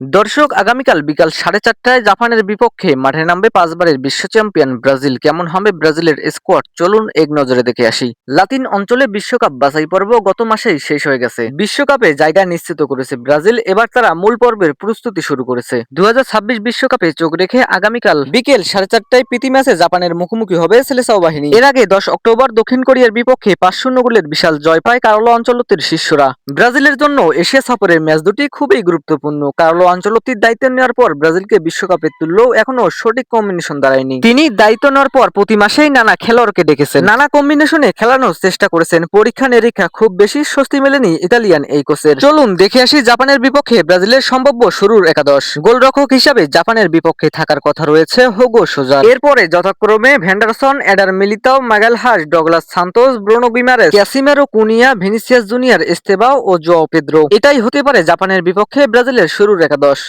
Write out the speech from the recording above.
দর্শক, আগামীকাল বিকাল সাড়ে চারটায় জাপানের বিপক্ষে মাঠে নামবে পাঁচবারের বিশ্ব চ্যাম্পিয়ন ব্রাজিল। কেমন হবে ব্রাজিলের স্কোয়াড? চলুন এক নজরে দেখে আসি। লাতিন অঞ্চলে বিশ্বকাপ বাছাই পর্ব গত মাসেই শেষ হয়ে গেছে। বিশ্বকাপে জায়গা নিশ্চিত করেছে ব্রাজিল। এবার তারা মূল পর্বের প্রস্তুতি শুরু করেছে। দু বিশ্বকাপে চোখ রেখে আগামীকাল বিকেল সাড়ে চারটায় প্রীতি ম্যাচে জাপানের মুখোমুখি হবে সেলেসাও বাহিনী। এর আগে দশ অক্টোবর দক্ষিণ কোরিয়ার বিপক্ষে পাঁচ শূন্য গোলের বিশাল জয় পায় কারলো অঞ্চলতির শিষ্যরা। ব্রাজিলের জন্য এশিয়া সফরের ম্যাচ দুটি খুবই গুরুত্বপূর্ণ। কার্লো আঞ্চলতির দায়িত্ব নেওয়ার পর ব্রাজিলকে বিশ্বকাপে তুললেও এখনও সঠিক কম্বিনেশন দাঁড়ায়নি। তিনি দায়িত্ব নেওয়ার পর প্রতি মাসেই নানা খেলোয়াড়কে ডেকেছেন নানা কম্বিনেশনে খেলানোর চেষ্টা করেছেন। পরীক্ষা নিরীক্ষা খুব বেশি স্বস্তি মেলেনি ইতালিয়ান এই কোচের। চলুন দেখে আসি জাপানের বিপক্ষে ব্রাজিলের সম্ভাব্য শুরুর একাদশ। গোলরক্ষক হিসাবে জাপানের বিপক্ষে থাকার কথা রয়েছে হোগো সোজা। এরপরে যথাক্রমে Vanderson Eder Militao Magalhaes Douglas Santos, Bruno Guimaraes Casemiro Cunha, Vinicius Junior, Estevao ও জো পেদ্রো। এটাই হতে পারে জাপানের বিপক্ষে ব্রাজিলের শুরুর একাদশ। দশ